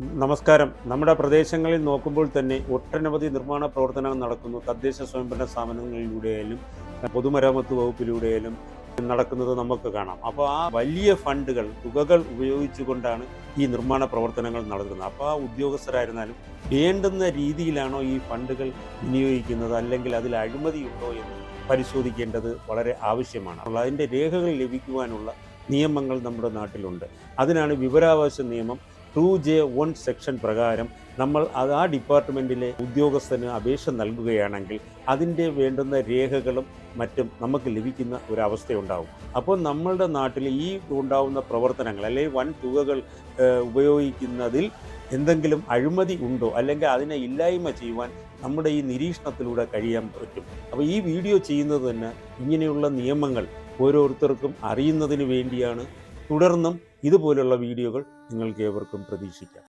നമസ്കാരം. നമ്മുടെ പ്രദേശങ്ങളിൽ നോക്കുമ്പോൾ തന്നെ ഒട്ടനവധി നിർമ്മാണ പ്രവർത്തനങ്ങൾ നടക്കുന്നു. തദ്ദേശ സ്വയംഭരണ സ്ഥാപനങ്ങളിലൂടെയായാലും പൊതുമരാമത്ത് വകുപ്പിലൂടെയായാലും നടക്കുന്നത് നമുക്ക് കാണാം. അപ്പോൾ ആ വലിയ ഫണ്ടുകൾ തുകകൾ ഉപയോഗിച്ചുകൊണ്ടാണ് ഈ നിർമ്മാണ പ്രവർത്തനങ്ങൾ നടക്കുന്നത്. അപ്പോൾ ആ ഉദ്യോഗസ്ഥരായിരുന്നാലും വേണ്ടുന്ന രീതിയിലാണോ ഈ ഫണ്ടുകൾ വിനിയോഗിക്കുന്നത്? അല്ലെങ്കിൽ അതിൽ അഴിമതിയുണ്ടോ എന്ന് പരിശോധിക്കേണ്ടത് വളരെ ആവശ്യമാണ്. അതിന്റെ രേഖകൾ ലഭിക്കുവാനുള്ള നിയമങ്ങൾ നമ്മുടെ നാട്ടിലുണ്ട്. അതിനാണ് വിവരാവകാശ നിയമം ടു ജെ വൺ സെക്ഷൻ പ്രകാരം നമ്മൾ അത് ആ ഡിപ്പാർട്ട്മെന്റിലെ ഉദ്യോഗസ്ഥന് അപേക്ഷ നൽകുകയാണെങ്കിൽ അതിന്റെ വേണ്ടുന്ന രേഖകളും മറ്റും നമുക്ക് ലഭിക്കുന്ന ഒരു അപ്പോൾ നമ്മളുടെ നാട്ടിൽ ഈ ഉണ്ടാവുന്ന പ്രവർത്തനങ്ങൾ അല്ലെങ്കിൽ വൻ തുകകൾ ഉപയോഗിക്കുന്നതിൽ എന്തെങ്കിലും അഴിമതി ഉണ്ടോ? അല്ലെങ്കിൽ അതിനെ ഇല്ലായ്മ ചെയ്യുവാൻ നമ്മുടെ ഈ നിരീക്ഷണത്തിലൂടെ കഴിയാൻ പറ്റും. അപ്പോൾ ഈ വീഡിയോ ചെയ്യുന്നത് തന്നെ ഇങ്ങനെയുള്ള നിയമങ്ങൾ ഓരോരുത്തർക്കും അറിയുന്നതിന് വേണ്ടിയാണ്. തുടർന്നും ഇതുപോലുള്ള വീഡിയോകൾ നിങ്ങൾക്ക് ഏവർക്കും പ്രതീക്ഷിക്കാം.